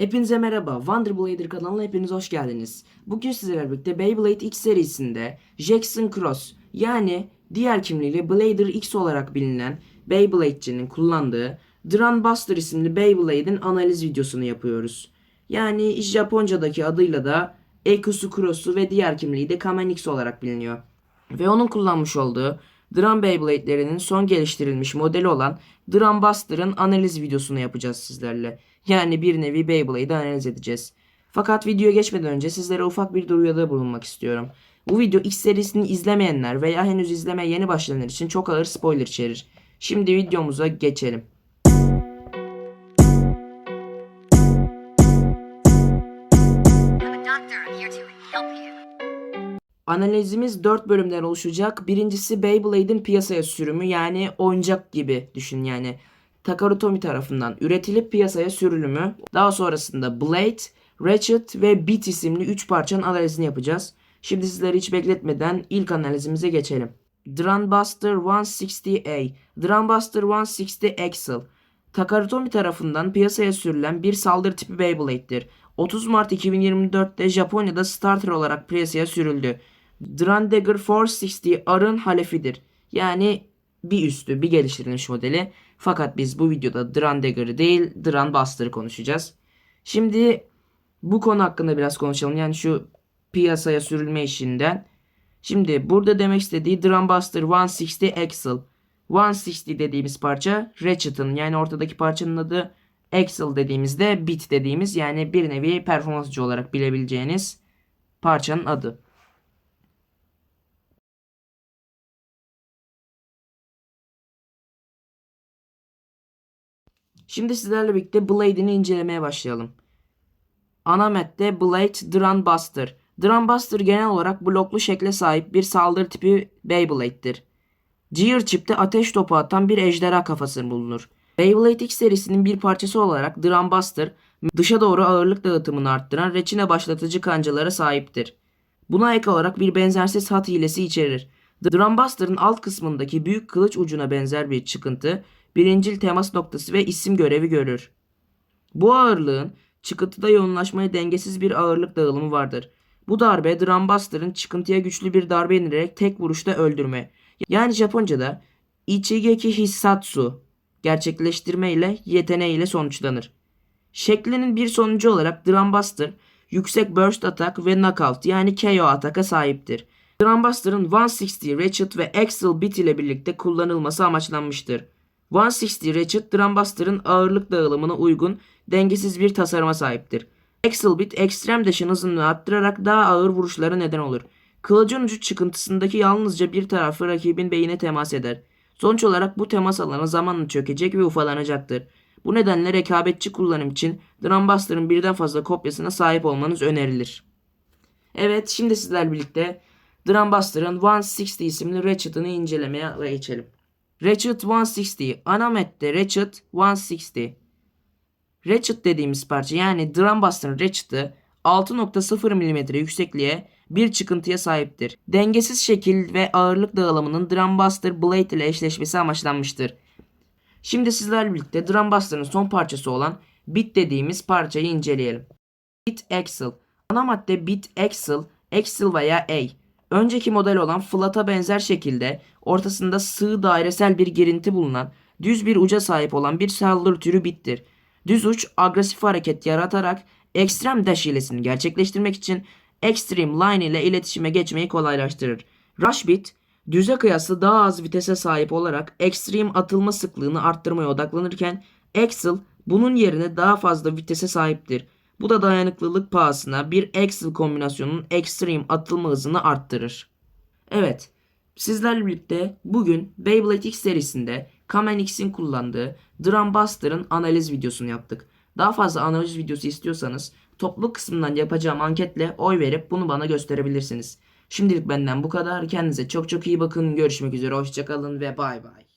Hepinize merhaba. Wonderblader kanalına hepiniz hoş geldiniz. Bugün sizlerle birlikte Beyblade X serisinde Jackson Cross yani diğer kimliğiyle Blader X olarak bilinen Beyblade'cinin kullandığı Drum Buster isimli Beyblade'in analiz videosunu yapıyoruz. Yani Japonca'daki adıyla da Ekusu Cross'u ve diğer kimliği de Kamen X olarak biliniyor. Ve onun kullanmış olduğu Drum Beyblade'lerinin son geliştirilmiş modeli olan Drum Buster'ın analiz videosunu yapacağız sizlerle. Yani bir nevi Beyblade'i analiz edeceğiz. Fakat videoya geçmeden önce sizlere ufak bir duyuruda bulunmak istiyorum. Bu video X serisini izlemeyenler veya henüz izlemeye yeni başlayanlar için çok ağır spoiler içerir. Şimdi videomuza geçelim. I'm a doctor. I'm here to help you. Analizimiz 4 bölümden oluşacak. Birincisi Beyblade'in piyasaya sürümü yani oyuncak gibi düşün yani. Takarutomi tarafından üretilip piyasaya sürülümü. Daha sonrasında Blade, Ratchet ve Beat isimli 3 parçanın analizini yapacağız. Şimdi sizleri hiç bekletmeden ilk analizimize geçelim. Drumbuster 160A Drumbuster 160 Axle Takarutomi tarafından piyasaya sürülen bir saldırı tipi Beyblade'dir. 30 Mart 2024'te Japonya'da starter olarak piyasaya sürüldü. Drandagger 460 R'ın halefidir. Yani bir üstü, bir geliştirilmiş modeli. Fakat biz bu videoda Drandagger'ı değil, Drunbuster'ı konuşacağız. Şimdi bu konu hakkında biraz konuşalım. Yani şu piyasaya sürülme işinden. Şimdi burada demek istediği Drumbuster 160 Axle. 160 dediğimiz parça Ratchet'ın yani ortadaki parçanın adı Axle dediğimizde bit dediğimiz yani bir nevi performansçı olarak bilebileceğiniz parçanın adı. Şimdi sizlerle birlikte Blade'ini incelemeye başlayalım. Ana madde Blade Drunbuster. Drunbuster genel olarak bloklu şekle sahip bir saldırı tipi Beyblade'dir. Gear Chip'te ateş topu atan bir ejderha kafası bulunur. Beyblade X serisinin bir parçası olarak Drumbuster dışa doğru ağırlık dağıtımını arttıran reçine başlatıcı kancalara sahiptir. Buna ek olarak bir benzersiz hat hilesi içerir. Drumbuster'ın alt kısmındaki büyük kılıç ucuna benzer bir çıkıntı, birincil temas noktası ve isim görevi görür. Bu ağırlığın çıkıntıda yoğunlaşmaya dengesiz bir ağırlık dağılımı vardır. Bu darbe Drumbuster'ın çıkıntıya güçlü bir darbe indirerek tek vuruşta öldürme. Yani Japonca'da Ichigeki Hissatsu gerçekleştirme ile yeteneğiyle sonuçlanır. Şeklinin bir sonucu olarak Drumbuster yüksek burst atak ve knockout yani KO ataka sahiptir. Drumbuster'ın 160 Ratchet ve Axle Bit ile birlikte kullanılması amaçlanmıştır. 160 Ratchet Drumbuster'ın ağırlık dağılımına uygun dengesiz bir tasarıma sahiptir. Axle Bit ekstrem deşin hızını arttırarak daha ağır vuruşlara neden olur. Kılıcın ucu çıkıntısındaki yalnızca bir tarafı rakibin beyine temas eder. Sonuç olarak bu temas alanı zamanla çökecek ve ufalanacaktır. Bu nedenle rekabetçi kullanım için Drumbuster'ın birden fazla kopyasına sahip olmanız önerilir. Evet şimdi sizler birlikte Drumbuster'ın 160 isimli Ratchet'ını incelemeye geçelim. Ratchet 160 ana madde Ratchet 160 Ratchet dediğimiz parça yani Drumbuster'ın Ratchet'ı 6.0 mm yüksekliğe bir çıkıntıya sahiptir. Dengesiz şekil ve ağırlık dağılımının Drumbuster Blade ile eşleşmesi amaçlanmıştır. Şimdi sizlerle birlikte Drumbuster'ın son parçası olan Bit dediğimiz parçayı inceleyelim. Bit Axle Ana madde Bit Axle, Axle veya A. Önceki model olan Flat'a benzer şekilde ortasında sığ dairesel bir girinti bulunan düz bir uca sahip olan bir saldırı türü bittir. Düz uç agresif hareket yaratarak ekstrem dash hilesini gerçekleştirmek için Extreme Line ile iletişime geçmeyi kolaylaştırır. Rush Bit, düze kıyasla daha az vitese sahip olarak Extreme atılma sıklığını arttırmaya odaklanırken Axle bunun yerine daha fazla vitese sahiptir. Bu da dayanıklılık pahasına bir Axle kombinasyonunun Extreme atılma hızını arttırır. Evet, sizlerle birlikte bugün Beyblade X serisinde Kamen X'in kullandığı Drumbuster'ın analiz videosunu yaptık. Daha fazla analiz videosu istiyorsanız topluluk kısmından yapacağım anketle oy verip bunu bana gösterebilirsiniz. Şimdilik benden bu kadar. Kendinize çok çok iyi bakın. Görüşmek üzere. Hoşçakalın ve bay bay.